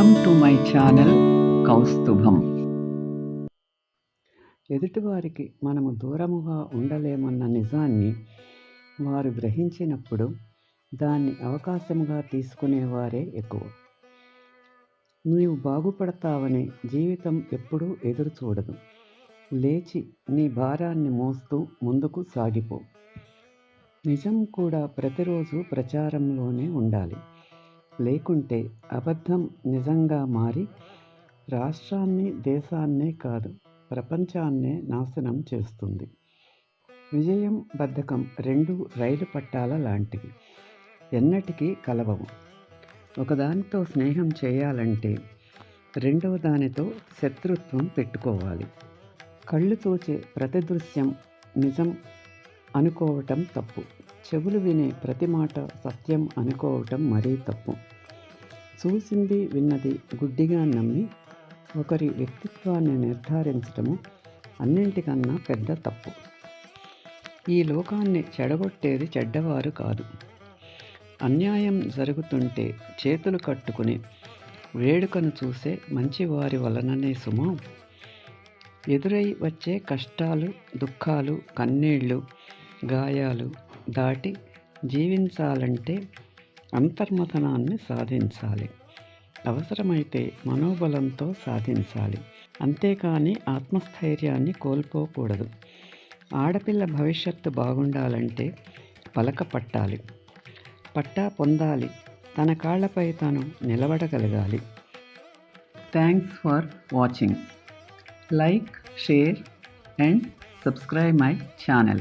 Welcome to my channel Kaustubham ఎదుటివారికి మనము దూరముగా ఉండలేమన్న నిజాన్ని వారు గ్రహించినప్పుడు దాన్ని అవకాశముగా తీసుకునేవారే ఎక్కువ. నీవు బాగుపడతావని జీవితం ఎప్పుడూ ఎదురు చూడదు. లేచి నీ భారాన్ని మోస్తూ ముందుకు సాగిపో. నిజం కూడా ప్రతిరోజు ప్రచారంలోనే ఉండాలి. లేకుంటే అబద్ధం నిజంగా మారి రాష్ట్రాన్ని దేశాన్నే కాదు ప్రపంచాన్నే నాశనం చేస్తుంది. విజయం బద్ధకం రెండు రైలు పట్టాల లాంటివి. ఎన్నటికీ కలవవు. ఒకదానితో స్నేహం చేయాలంటే రెండవ దానితో శత్రుత్వం పెట్టుకోవాలి. కళ్ళు తోచే ప్రతి దృశ్యం నిజం అనుకోవటం తప్పు. చెవులు వినే ప్రతి మాట సత్యం అనుకోవటం మరీ తప్పు. చూసింది విన్నది గుడ్డిగా నమ్మి ఒకరి వ్యక్తిత్వాన్ని నిర్ధారించటము అన్నింటికన్నా పెద్ద తప్పు. ఈ లోకాన్ని చెడగొట్టేది చెడ్డవారు కాదు. అన్యాయం జరుగుతుంటే చేతులు కట్టుకుని వేడుకను చూసే మంచివారి వలననే సుమా. ఎదురై వచ్చే కష్టాలు దుఃఖాలు కన్నీళ్ళు గాయాలు దాటి జీవించాలంటే అంతర్మథనాన్ని సాధించాలి. అవసరమైతే మనోబలంతో సాధించాలి. అంతేకాని ఆత్మస్థైర్యాన్ని కోల్పోకూడదు. ఆడపిల్ల భవిష్యత్తు బాగుండాలంటే పలక పట్టాలి. పట్టా పొందాలి. తన కాళ్ళపై తను నిలబడగలగాలి. Thanks for watching. Like share and subscribe my channel.